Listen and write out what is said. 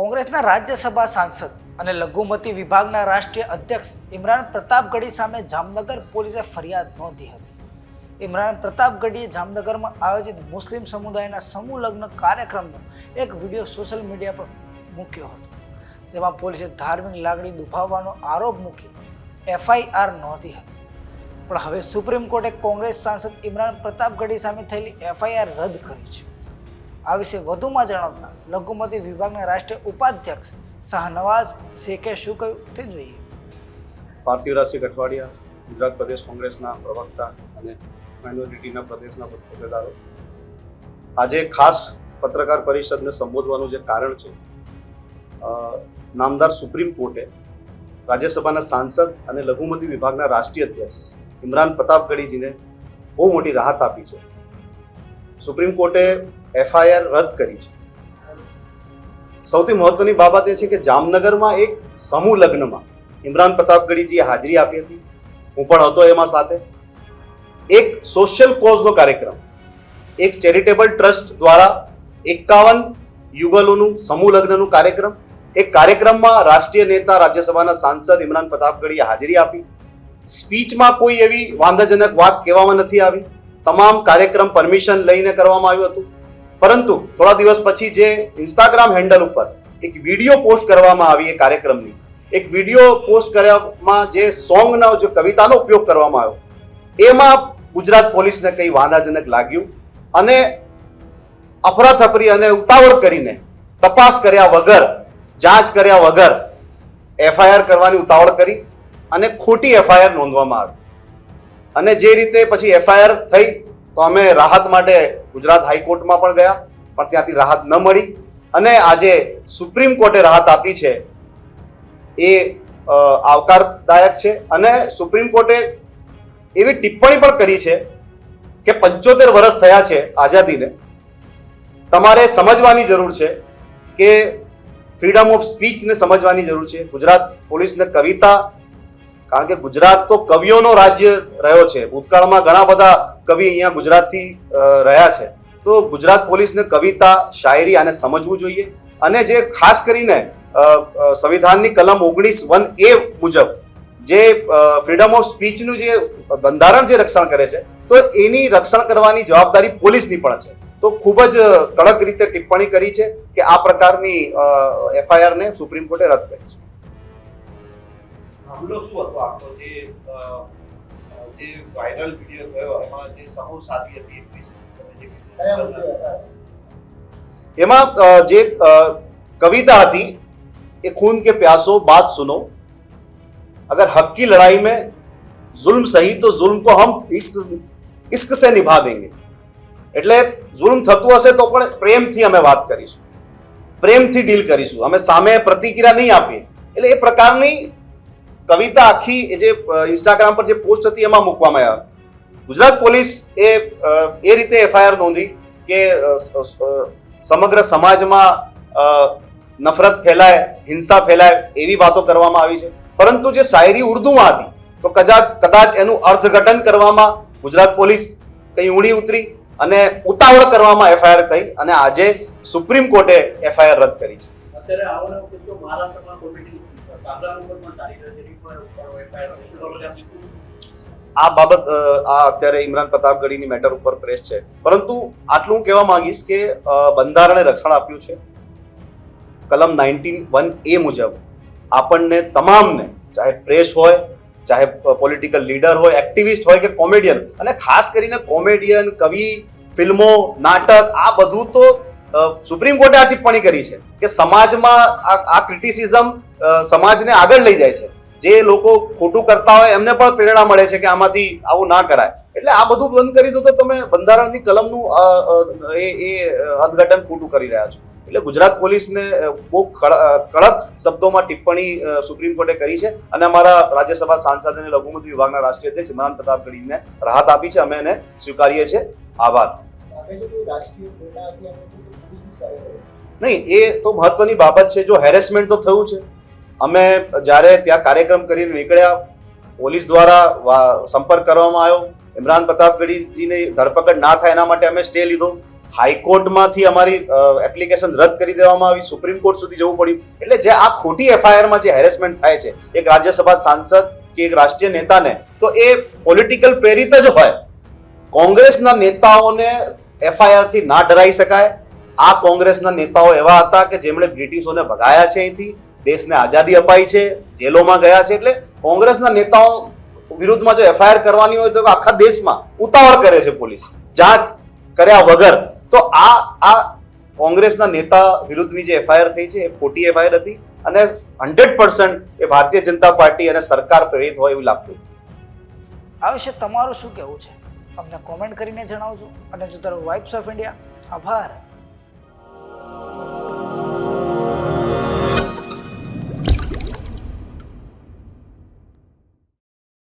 કોંગ્રેસના રાજ્યસભા સાંસદ અને લઘુમતી વિભાગના રાષ્ટ્રીય અધ્યક્ષ ઇમરાન પ્રતાપગઢી સામે જામનગર પોલીસે ફરિયાદ નોંધી હતી. ઇમરાન પ્રતાપગઢીએ જામનગરમાં આયોજિત મુસ્લિમ સમુદાયના સમૂહ લગ્ન કાર્યક્રમનો એક વીડિયો સોશિયલ મીડિયા પર મૂક્યો હતો, જેમાં પોલીસે ધાર્મિક લાગણી દુભાવવાનો આરોપ મૂકી એફઆઈઆર નોંધી હતી. પણ હવે સુપ્રીમ કોર્ટે કોંગ્રેસ સાંસદ ઇમરાન પ્રતાપગઢી સામે થયેલી એફઆઈઆર રદ કરી છે. આ વિશે વધુમાં જણાવતા લઘુમતી વિભાગના રાષ્ટ્રીય ઉપાધ્યક્ષ શાહનવાઝ શેખે શું કહ્યું તે જોઈએ. પાર્થિવરાજ સિંહ અઠવાડિયા ગુજરાત પ્રદેશ કોંગ્રેસના પ્રવક્તા અને માઇનોરિટીના પ્રદેશના હોદ્દેદારો આજે ખાસ પત્રકાર પરિષદને સંબોધવાનું જે કારણ છે નામદાર સુપ્રીમ કોર્ટે રાજ્યસભાના સાંસદ અને લઘુમતી વિભાગના રાષ્ટ્રીય અધ્યક્ષ ઇમરાન પ્રતાપગઢીજીને બહુ મોટી રાહત આપી છે. સુપ્રીમ કોર્ટે એફઆઈઆર રદ કરી છે. સૌથી મહત્વની બાબત એ છે કે જામનગરમાં એક સમૂહ લગ્નમાં ઇમરાન પ્રતાપગઢીજીએ હાજરી આપી હતી. હું પણ હતો એમાં સાથે. એક સોશિયલ કોઝનો કાર્યક્રમ. એક ચેરિટેબલ ટ્રસ્ટ દ્વારા એકાવન યુગલોનું સમૂહ લગ્નનું કાર્યક્રમ. એક કાર્યક્રમમાં રાષ્ટ્રીય નેતા, રાજ્યસભાના સાંસદ ઇમરાન પ્રતાપગઢીએ હાજરી આપી. સ્પીચમાં કોઈ એવી વાંધાજનક વાત કહેવામાં નથી આવી. તમામ કાર્યક્રમ પરમિશન લઈને કરવામાં આવ્યું હતું. પરંતુ થોડા દિવસ પછી જે ઇન્સ્ટાગ્રામ હેન્ડલ ઉપર એક વીડિયો પોસ્ટ કરવામાં આવી એ કાર્યક્રમની. એક વીડિયો પોસ્ટ કરવામાં જે સોંગનો જે કવિતાનો ઉપયોગ કરવામાં આવ્યો, એમાં ગુજરાત પોલીસને કંઈ વાંધાજનક લાગ્યું અને અફરાથફરી અને ઉતાવળ કરીને તપાસ કર્યા વગર, જાંચ કર્યા વગર એફઆઈઆર કરવાની ઉતાવળ કરી અને ખોટી એફઆઈઆર નોંધવામાં આવી. અને જે રીતે પછી એફઆઈઆર થઈ, તો અમે રાહત માટે ગુજરાત હાઈકોર્ટમાં પણ ગયા, પણ ત્યાંથી રાહત ન મળી. અને આજે સુપ્રીમ કોર્ટે રાહત આપી છે એ આવકારદાયક છે. અને સુપ્રીમ કોર્ટે એવી ટિપ્પણી પણ કરી છે કે પંચોતેર વર્ષ થયા છે આઝાદીને. તમારે સમજવાની જરૂર છે કે ફ્રીડમ ઓફ સ્પીચને સમજવાની જરૂર છે. ગુજરાત પોલીસને કવિતા કારણ કે ગુજરાત તો કવિઓનો રાજ્ય રહ્યો છે. ભૂતકાળમાં ઘણા બધા કવિ અહીંયા ગુજરાતથી રહ્યા છે. તો ગુજરાત પોલીસને કવિતા, શાયરી આને સમજવું જોઈએ અને જે ખાસ કરીને સંવિધાનની કલમ ઓગણીસ વન એ મુજબ જે ફ્રીડમ ઓફ સ્પીચનું જે બંધારણ જે રક્ષણ કરે છે, તો એની રક્ષણ કરવાની જવાબદારી પોલીસની પણ છે. તો ખૂબ જ કડક રીતે ટિપ્પણી કરી છે કે આ પ્રકારની એફઆઈઆરને સુપ્રીમ કોર્ટે રદ કરી છે. હુમલો શું હતો આખો જે અ, અ, જે વાયરલ વિડીયો થયો એમાં જે સમૂહ સાથી હતી એકવીસ તમે જે કીધું. એમાં અ, જે અ, કવિતા હતી એ खून के प्यासो बात सुनो अगर हक की लड़ाई में जुल्म सही तो जुल्म को हम इश्क इश्क से निभा देंगे એટલે જુલ્મ થતું હશે તો પણ પ્રેમથી અમે વાત કરીશું પ્રેમથી ડીલ કરીશું અમે સામે પ્રતિક્રિયા નહીં આપીએ એટલે એ પ્રકારની કવિતા આખી એ જે ઇન્સ્ટાગ્રામ પર જે પોસ્ટ હતી એમાં મૂકવામાં આવી ગુજરાત પોલીસ એ એ રીતે એફઆઈઆર નોંધી કે સમગ્ર સમાજમાં નફરત ફેલાય, હિંસા ફેલાય એવી વાતો કરવામાં આવી છે. પરંતુ જે શાયરી ઉર્દુમાં હતી, તો કદાચ કદાચ એનું અર્થઘટન કરવામાં ગુજરાત પોલીસ કંઈ ઊણી ઉતરી અને ઉતાવળ કરવામાં એફઆઈઆર થઈ અને આજે સુપ્રીમ કોર્ટે એફઆઈઆર રદ કરી છે. આ બાબત આ અત્યારે ઇમરાન પ્રતાપગઢીની મેટર ઉપર પ્રેસ છે. પરંતુ આટલું હું કહેવા માંગીશ કે બંધારણે રક્ષણ આપ્યું છે. કલમ નાઇન્ટીન વન એ મુજબ આપણને તમામને, ચાહે પ્રેસ હોય ચાહે પોલિટિકલ લીડર હોય એક્ટિવિસ્ટ હોય કે કોમેડિયન અને ખાસ કરીને કોમેડિયન કવિ, ફિલ્મો, નાટક, આ બધું તો સુપ્રીમ કોર્ટે આ ટિપ્પણી કરી છે કે સમાજમાં આ ક્રિટિસિઝમ સમાજને આગળ લઈ જાય છે. જે લોકો ખોટું કરતા હોય, એમને પણ પ્રેરણા મળે છે કે આમાંથી આવું ના કરાય. એટલે આ બધું બંધ કરી દો તો તમે બંધારણની કલમનું એ એ અર્થઘટન ખોટું કરી રહ્યા છો. એટલે ગુજરાત પોલીસને બહુ કડ- કડક શબ્દોમાં ટિપ્પણી સુપ્રીમ કોર્ટે કરી છે અને અમારા રાજ્યસભા સાંસદ અને લઘુમતી વિભાગના રાષ્ટ્રીય અધ્યક્ષ ઇમરાન પ્રતાપ ગઢીને રાહત આપી છે. અમે એને સ્વીકારીએ છીએ. આભાર. નહીં, એ તો મહત્વની બાબત છે. જો હેરેસમેન્ટ તો થયું છે. અમે જ્યારે ત્યાં કાર્યક્રમ કરીને નીકળ્યા, પોલીસ દ્વારા સંપર્ક કરવામાં આવ્યો. ઇમરાન પ્રતાપગઢીજીને ધરપકડ ના થાય એના માટે અમે સ્ટે લીધો. હાઈકોર્ટમાંથી અમારી એપ્લિકેશન રદ કરી દેવામાં આવી. સુપ્રીમ કોર્ટ સુધી જવું પડ્યું. એટલે જે આ ખોટી એફઆઈઆરમાં જે હેરેસમેન્ટ થાય છે, એક રાજ્યસભા સાંસદ કે એક રાષ્ટ્રીય નેતાને, તો એ પોલિટિકલ પ્રેરિત જ હોય. કોંગ્રેસના નેતાઓને એફઆઈઆરથી ના ડરાઈ શકાય. આ કોંગ્રેસના નેતાઓ એવા હતા કે જેમણે બ્રિટિશોને ભગાયા છે અહીંથી, દેશને આઝાદી અપાઈ છે, જેલોમાં ગયા છે. એટલે કોંગ્રેસના નેતાઓ વિરુદ્ધમાં જો એફઆઈઆર કરવાની હોય તો આખા દેશમાં ઉતાવળ કરે છે પોલીસ. જાંચ કર્યા વગર. તો આ આ કોંગ્રેસના નેતા વિરુદ્ધની જે એફઆઈઆર થઈ છે, એ ખોટી એફઆઈઆર હતી અને હંડ્રેડ પર્સન્ટ એ ભારતીય જનતા પાર્ટી અને સરકાર પ્રેરિત હોય એવું લાગતું. આ વિશે તમારું શું કહેવું છે? અમને કોમેન્ટ કરીને જણાવજો. અને જો તારું વાઇબ્સ ઓફ ઇન્ડિયા આભાર.